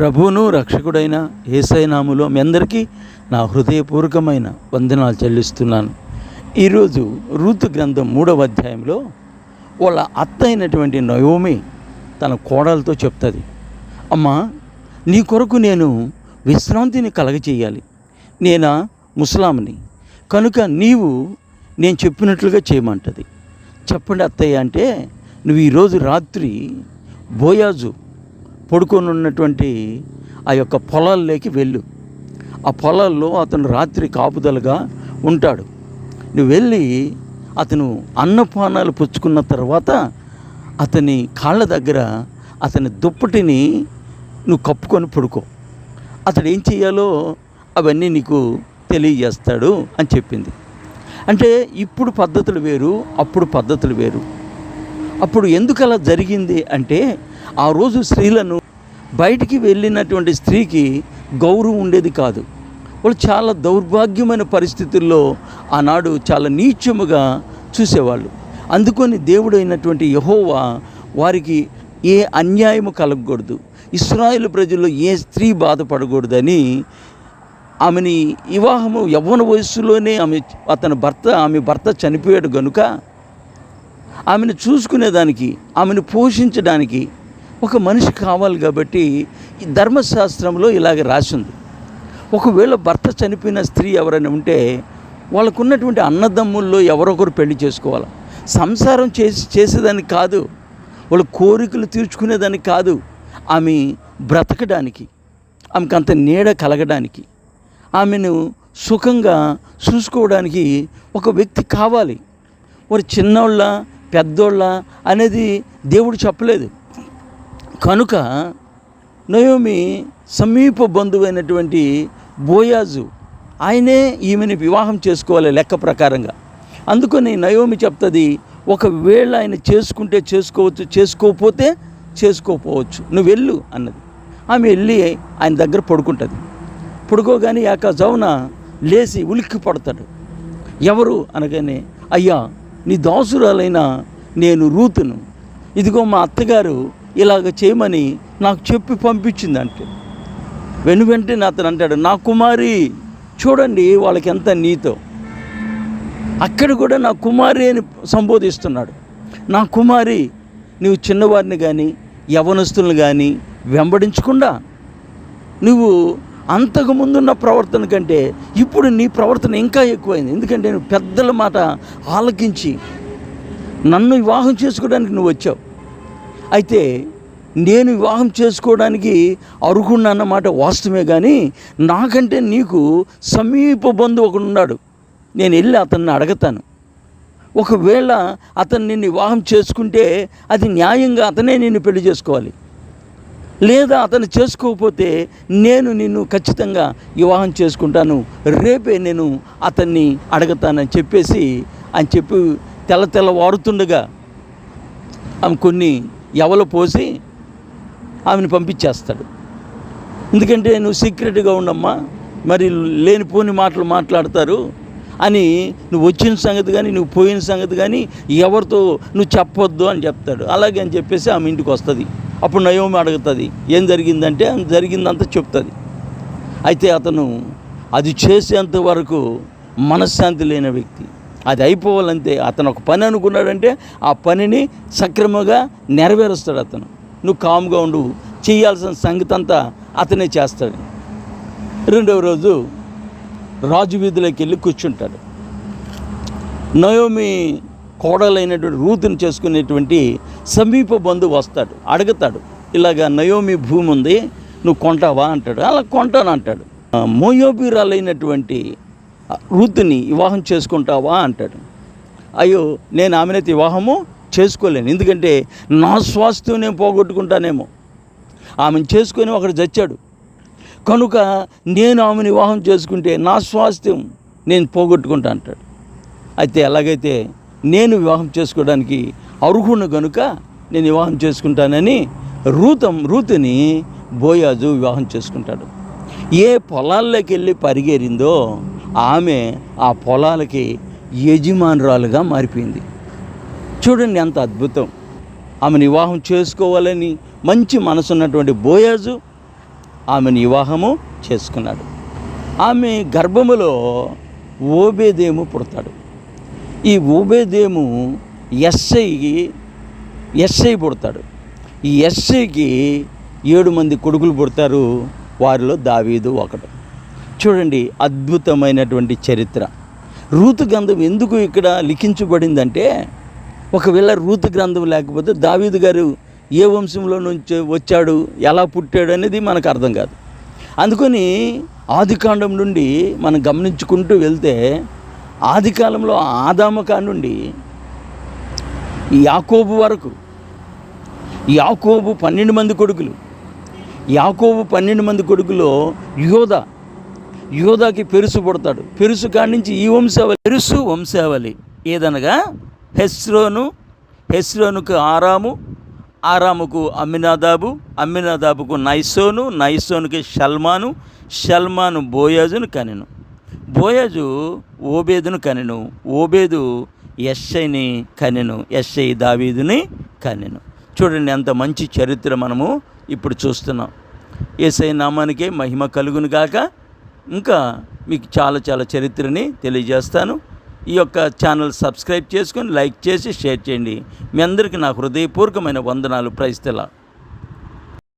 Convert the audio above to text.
ప్రభువును రక్షకుడైన ఏసైనాములో మీ అందరికీ నా హృదయపూర్వకమైన వందనాలు చెల్లిస్తున్నాను. ఈరోజు రూతు గ్రంథం మూడవ అధ్యాయంలో వాళ్ళ అత్త అయినటువంటి నయోమి తన కోడలతో చెప్తుంది అమ్మా నీ కొరకు నేను విశ్రాంతిని కలగచేయాలి నేనా ముస్లాంని. కనుక నీవు నేను చెప్పినట్లుగా చేయమంటది. చెప్పండి అత్తయ్య అంటే నువ్వు ఈరోజు రాత్రి బోయాజు పడుకొని ఉన్నటువంటి ఆ యొక్క పొలాల్లోకి వెళ్ళు. ఆ పొలాల్లో అతను రాత్రి కాపుదలుగా ఉంటాడు. నువ్వు వెళ్ళి అతను అన్నపానాలు పుచ్చుకున్న తర్వాత అతని కాళ్ళ దగ్గర అతని దుప్పటిని నువ్వు కప్పుకొని పడుకో. అతడు ఏం చేయాలో అవన్నీ నీకు తెలియజేస్తాడు అని చెప్పింది. అంటే ఇప్పుడు పద్ధతులు వేరు అప్పుడు పద్ధతులు వేరు. అప్పుడు ఎందుకు అలా జరిగింది అంటే ఆ రోజు స్త్రీలను బయటికి వెళ్ళినటువంటి స్త్రీకి గౌరవం ఉండేది కాదు. వాళ్ళు చాలా దౌర్భాగ్యమైన పరిస్థితుల్లో ఆనాడు చాలా నీచముగా చూసేవాళ్ళు. అందుకొని దేవుడైనటువంటి యహోవా వారికి ఏ అన్యాయము కలగకూడదు. ఇస్రాయేల్ ప్రజల్లో ఏ స్త్రీ బాధపడకూడదని ఆమెని వివాహము యవ్వన వయస్సులోనే ఆమె అతని భర్త ఆమె భర్త చనిపోయాడు గనుక ఆమెను చూసుకునేదానికి ఆమెను పోషించడానికి ఒక మనిషి కావాలి కాబట్టి ఈ ధర్మశాస్త్రంలో ఇలాగ రాసింది. ఒకవేళ భర్త చనిపోయిన స్త్రీ ఎవరైనా ఉంటే వాళ్ళకున్నటువంటి అన్నదమ్ముల్లో ఎవరొకరు పెళ్ళి చేసుకోవాలి? సంసారం చేసి చేసేదానికి కాదు. వాళ్ళ కోరికలు తీర్చుకునేదానికి కాదు. ఆమె బ్రతకడానికి ఆమెకు అంత నీడ కలగడానికి ఆమెను సుఖంగా చూసుకోవడానికి ఒక వ్యక్తి కావాలి. వారు చిన్నోళ్ళ పెద్దోళ్ళ అనేది దేవుడు చెప్పలేదు. కనుక నయోమి సమీప బంధువైనటువంటి బోయాజు ఆయనే ఈమెని వివాహం చేసుకోవాలి లెక్క ప్రకారంగా. అందుకని నయోమి చెప్తుంది ఒకవేళ ఆయన చేసుకుంటే చేసుకోవచ్చు చేసుకోకపోతే చేసుకోకపోవచ్చు నువ్వు వెళ్ళు అన్నది. ఆమె వెళ్ళి ఆయన దగ్గర పడుకుంటుంది. పడుకోగానే యాక జౌన లేచి ఉలిక్కి పడతాడు. ఎవరు? అనగానే అయ్యా నీ దాసురాలైన నేను రూతును. ఇదిగో మా అత్తగారు ఇలాగ చేయమని నాకు చెప్పి పంపించింది అంటే వెను వెంటనే అతను అంటాడు నా కుమారి చూడండి వాళ్ళకి ఎంత నీతో. అక్కడ కూడా నా కుమారి అని సంబోధిస్తున్నాడు. నా కుమారి నువ్వు చిన్నవారిని కానీ యవనస్తులను కానీ వెంబడించకుండా నువ్వు అంతకు ముందున్న ప్రవర్తన కంటే ఇప్పుడు నీ ప్రవర్తన ఇంకా ఎక్కువైంది. ఎందుకంటే నువ్వు పెద్దల మాట ఆలకించి నన్ను వివాహం చేసుకోవడానికి నువ్వు వచ్చావు. అయితే నేను వివాహం చేసుకోవడానికి అర్హున్నమాట వాస్తవమే కానీ నాకంటే నీకు సమీప బంధువు ఒకడు ఉన్నాడు. నేను వెళ్ళి అతన్ని అడగతాను. ఒకవేళ అతను నిన్ను వివాహం చేసుకుంటే అది న్యాయంగా అతనే నిన్ను పెళ్ళి చేసుకోవాలి. లేదా అతను చేసుకోకపోతే నేను నిన్ను ఖచ్చితంగా వివాహం చేసుకుంటాను. రేపే నేను అతన్ని అడగతానని చెప్పేసి అని చెప్పి తెల్ల తెల్ల వారుతుండగా ఆమె కొన్ని ఎవలు పోసి ఆమెను పంపించేస్తాడు. ఎందుకంటే నువ్వు సీక్రెట్గా ఉండమ్మా మరి లేనిపోని మాటలు మాట్లాడతారు అని నువ్వు వచ్చిన సంగతి కానీ నువ్వు పోయిన సంగతి కానీ ఎవరితో నువ్వు చెప్పొద్దు అని చెప్తాడు. అలాగే అని చెప్పేసి ఆమె ఇంటికి వస్తుంది. అప్పుడు నయోమి అడుగుతుంది ఏం జరిగిందంటే? జరిగిందంతా చెప్తుంది. అయితే అతను అది చేసేంత వరకు మనశ్శాంతి లేని వ్యక్తి. అది అయిపోవాలంటే అతను ఒక పని అనుకున్నాడంటే ఆ పనిని సక్రమంగా నెరవేరుస్తాడు అతను. నువ్వు కామ్గా ఉండు. చేయాల్సిన సంగతి అంతా అతనే చేస్తాడు. రెండవ రోజు రాజు వీధిలోకి వెళ్ళి కూర్చుంటాడు. నయోమి కోడలైనటువంటి రూతుని చేసుకునేటువంటి సమీప బంధువు వస్తాడు. అడుగుతాడు ఇలాగ నయోమి భూమి ఉంది నువ్వు కొంటావా? అంటాడు. అలా కొంటాను అంటాడు. ఆ, మోయోబీరాలైనటువంటి రూతుని వివాహం చేసుకుంటావా అంటాడు. అయ్యో నేను ఆమెనైతే వివాహము చేసుకోలేను. ఎందుకంటే నా స్వాస్థ్యం నేను పోగొట్టుకుంటానేమో. ఆమెను చేసుకొని ఒకడు చచ్చాడు. కనుక నేను ఆమెను వివాహం చేసుకుంటే నా స్వాస్థ్యం నేను పోగొట్టుకుంటా అంటాడు. అయితే ఎలాగైతే నేను వివాహం చేసుకోవడానికి అర్హును కనుక నేను వివాహం చేసుకుంటానని రూతం రూతుని బోయాజు వివాహం చేసుకుంటాడు. ఏ పొలాల్లోకి వెళ్ళి పరిగేరిందో ఆమె ఆ పొలాలకి యజమానురాలుగా మారిపోయింది. చూడండి ఎంత అద్భుతం. ఆమెను వివాహం చేసుకోవాలని మంచి మనసు ఉన్నటువంటి బోయాజు ఆమెను వివాహము చేసుకున్నాడు. ఆమె గర్భములో ఓబేదేము పుడతాడు. ఈ ఓబేదేము ఎస్ఐకి ఎస్ఐ పుడతాడు. ఈ ఎస్ఐకి ఏడు మంది కొడుకులు పుడతారు. వారిలో దావీదు ఒకడు. చూడండి అద్భుతమైనటువంటి చరిత్ర. రూతు గ్రంథం ఎందుకు ఇక్కడ లిఖించబడిందంటే ఒకవేళ రూతు గ్రంథం లేకపోతే దావీదు గారు ఏ వంశంలో నుంచి వచ్చాడు ఎలా పుట్టాడు అనేది మనకు అర్థం కాదు. అందుకని ఆదికాండం నుండి మనం గమనించుకుంటూ వెళ్తే ఆదికాలంలో ఆదామకా నుండి యాకోబు వరకు యాకోబు పన్నెండు మంది కొడుకులు యాకోబు పన్నెండు మంది కొడుకులో యోధ యోధాకి పెరుసు పుడతాడు. పెరుసు కాడి నుంచి ఈ వంశావళి. పెరుసు వంశావళి. ఏదనగా? హెస్రోను హెస్రోనుకు ఆరాము ఆరాముకు అమ్మినాదాబు అమ్మినాదాబుకు నైసోను నైసోనుకి షల్మాను షల్మాను బోయాజును కనెను. బోయాజు ఓబేదును కనెను. ఓబేదు ఎస్ఐని కనెను. ఎస్ఐ దావీదుని కనెను. చూడండి ఎంత మంచి చరిత్ర మనము ఇప్పుడు చూస్తున్నాం. ఏసై నామానికే మహిమ కలుగును గాక. ఇంకా మీకు చాలా చాలా చరిత్రని తెలియజేస్తాను. ఈ యొక్క ఛానల్ సబ్స్క్రైబ్ చేసుకొని లైక్ చేసి షేర్ చేయండి. మీ అందరికీ నా హృదయపూర్వకమైన వందనాలు ప్రైస్తలా